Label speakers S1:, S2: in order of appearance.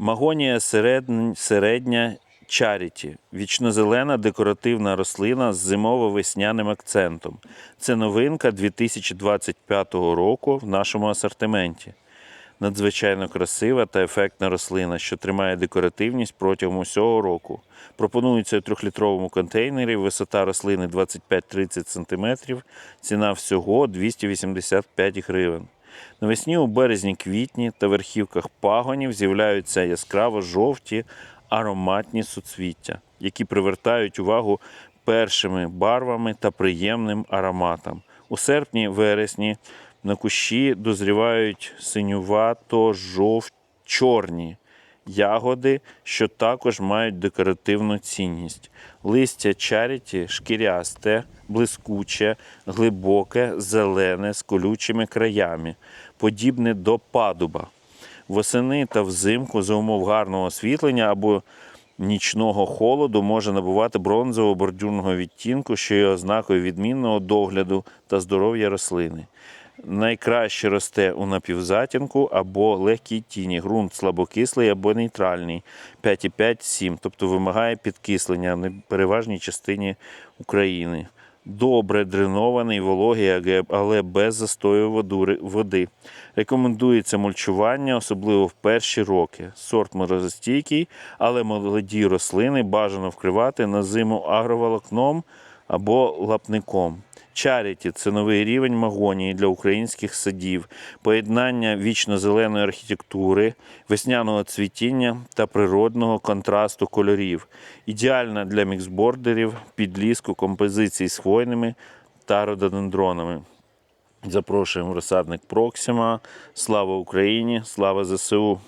S1: Магонія середня чаріті. Вічнозелена декоративна рослина з зимово-весняним акцентом. Це новинка 2025 року в нашому асортименті. Надзвичайно красива та ефектна рослина, що тримає декоративність протягом усього року. Пропонується у трьохлітровому контейнері, висота рослини 25-30 см, ціна всього 285 гривень. Навесні у березні-квітні та верхівках пагонів з'являються яскраво жовті ароматні суцвіття, які привертають увагу першими барвами та приємним ароматом. У серпні-вересні на кущі дозрівають синювато жовт чорні ягоди, що також мають декоративну цінність. Листя чаріті шкірясте, блискуче, глибоке, зелене з колючими краями, подібне до падуба. Восени та взимку за умов гарного освітлення або нічного холоду може набувати бронзово-бордюрного відтінку, що є ознакою відмінного догляду та здоров'я рослини. Найкраще росте у напівзатінку або легкій тіні. Ґрунт слабокислий або нейтральний 5,5-7, тобто вимагає підкислення в переважній частині України. Добре дренований, вологий, але без застою води. Рекомендується мульчування, особливо в перші роки. Сорт морозостійкий, але молоді рослини бажано вкривати на зиму агроволокном або лапником. Чаріті це новий рівень магонії для українських садів, поєднання вічно-зеленої архітектури, весняного цвітіння та природного контрасту кольорів. Ідеальна для міксбордерів, підліску, композицій з хвойними та рододендронами. Запрошуємо розсадник Проксима. Слава Україні! Слава ЗСУ!